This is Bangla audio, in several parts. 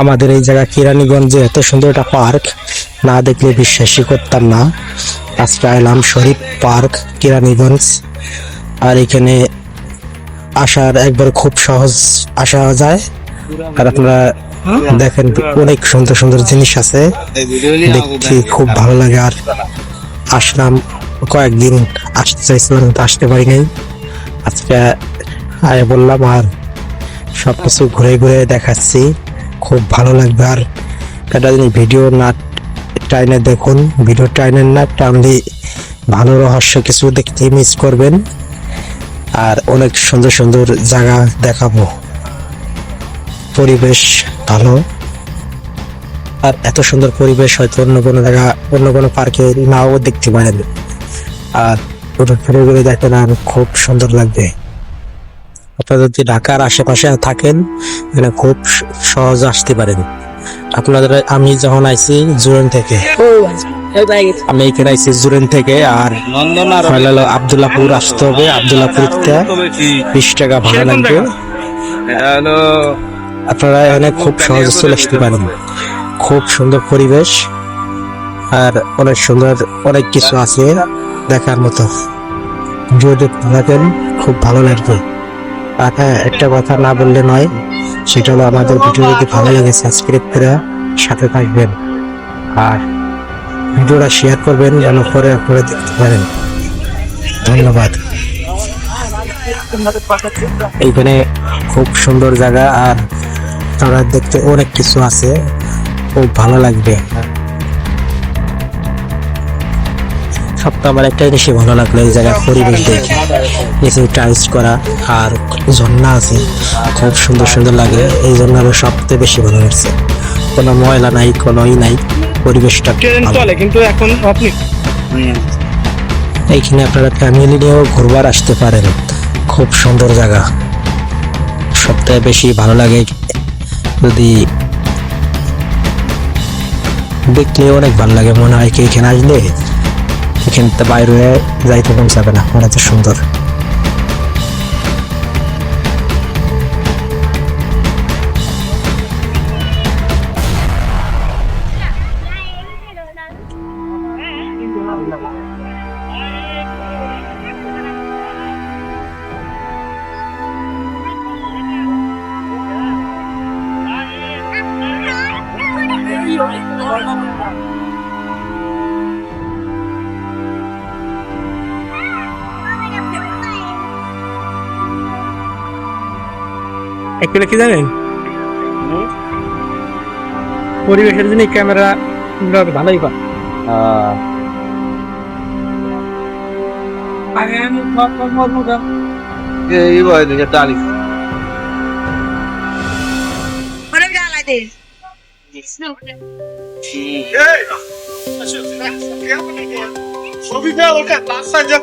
আমাদের এই জায়গা কিরানীগঞ্জে এত সুন্দর একটা পার্ক, না দেখলে বিশ্বাসই করতাম না। আজকে এলাম শরীফ পার্ক, কিরানীগঞ্জ। আর এখানে আসার একবার খুব সহজ আসা যায়। আর আপনারা দেখেন অনেক সুন্দর সুন্দর জিনিস আছে। দেখতে খুব ভালো লাগে। আর আসলাম কয়েকদিন, আসতে চাইছিলাম কিন্তু আসতে পারি নাই। আজকে আয় বললাম আর সব কিছু ঘুরে ঘুরে দেখাচ্ছি। খুব ভালো লাগবে। আর একটা জিনিস ভিডিও না টাইনে দেখুন, ভিডিও টাইনের না টানলে ভালো রহস্য কিছু দেখতে মিস করবেন। আর অনেক সুন্দর সুন্দর জায়গা দেখাবো। পরিবেশ ভালো। আর এত সুন্দর পরিবেশ হয়তো অন্য কোনো জায়গা, অন্য কোনো পার্কে নাও দেখতে পারেন। আর ওটা ঘুরে ঘুরে দেখেন আর খুব সুন্দর লাগবে। আপনারা যদি ঢাকার আশেপাশে থাকেন এখানে খুব স- সহজ আসতে পারেন। আপনাদের আমি যখন আইছি জুরেন থেকে। আমি এখানে আইছি জুরেন থেকে আর আবদুল্লাপুর আসতে হবে আবদুল্লাপুর বিশ টাকা ভাড়া লাগবে। আপনারা এখানে খুব সহজে চলে আসতে পারেন। খুব সুন্দর পরিবেশ আর অনেক সুন্দর অনেক কিছু আছে দেখার মতো। দেখতে থাকেন খুব ভালো লাগবে। একটা কথা না বললে নয়, সেটা হলো আমাদের ভিডিও যদি ভালো লাগে সাবস্ক্রাইব করে সাথে থাকবেন। আর ভিডিওটা শেয়ার করবেন যেন পরে আপনারা দেখতে পারেন। ধন্যবাদ। এইখানে খুব সুন্দর জায়গা আর তারা দেখতে অনেক কিছু আছে, খুব ভালো লাগবে। সবটা আমার একটাই বেশি ভালো লাগল এই জায়গার পরিবেশ দেখে। নিচে টাইলস করা আর ঝর্ণা আছে খুব সুন্দর সুন্দর লাগে এই জন্য আমার সবচেয়ে বেশি ভালো লাগছে। কোনো ময়লা নাই কোনো ই নাই পরিবেশটা চলে কিন্তু এখন আপনি? এইখানে আপনারা ফ্যামিলি নিয়েও ঘুরবার আসতে পারেন। খুব সুন্দর জায়গা। সবথেকে বেশি ভালো লাগে। যদি দেখলে অনেক ভালো লাগে মনে হয় কি এখানে আসলে এখান থেকে বাইরে যাইতে মন যাবে না মানে সুন্দর। একচুয়ালি কি জানেন? পরিবেশের জন্য ক্যামেরা ভালোই this? ছবিটা ওটা রাস্তায় যাব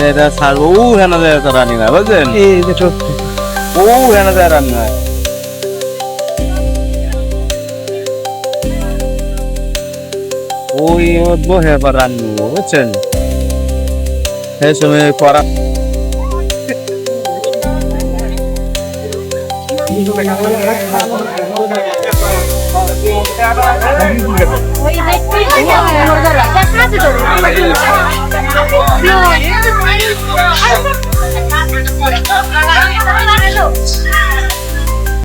এটা ছাড়বো ও হেনা যায় তো রানি না বুঝলেন এই যে ছোট ও হেনা যায় রানি না ওই বহে বা রান্নু বুঝছেন? সেই সময় করা No.